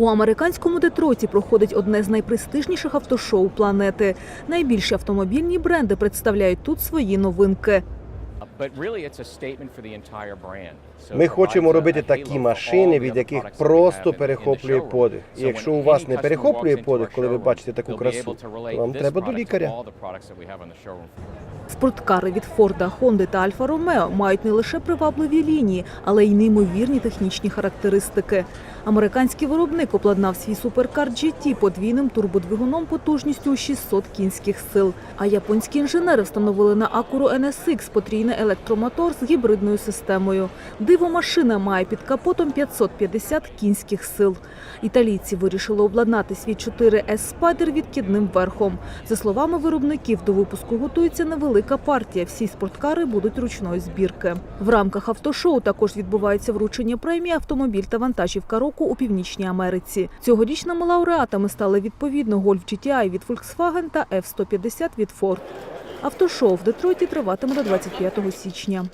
У американському Детройті проходить одне з найпрестижніших автошоу планети. Найбільші автомобільні бренди представляють тут свої новинки. Ми хочемо робити такі машини, від яких просто перехоплює подих. І якщо у вас не перехоплює подих, коли ви бачите таку красу, то вам треба до лікаря. Спорткари від Форда, Хонди та Альфа Ромео мають не лише привабливі лінії, але й неймовірні технічні характеристики. Американський виробник обладнав свій суперкар GT подвійним турбодвигуном потужністю у 600 кінських сил. А японські інженери встановили на Acura NSX потрійний електромотор з гібридною системою. Диво машина має під капотом 550 кінських сил. Італійці вирішили обладнати свій 4S Spider відкидним верхом. За словами виробників, до випуску готується невелика партія. Всі спорткари будуть ручної збірки. В рамках автошоу також відбувається вручення премії автомобіль та вантажівка року у Північній Америці. Цьогорічними лауреатами стали відповідно Golf GTI від Volkswagen та F-150 від Ford. Автошоу в Детройті триватиме до 25 січня.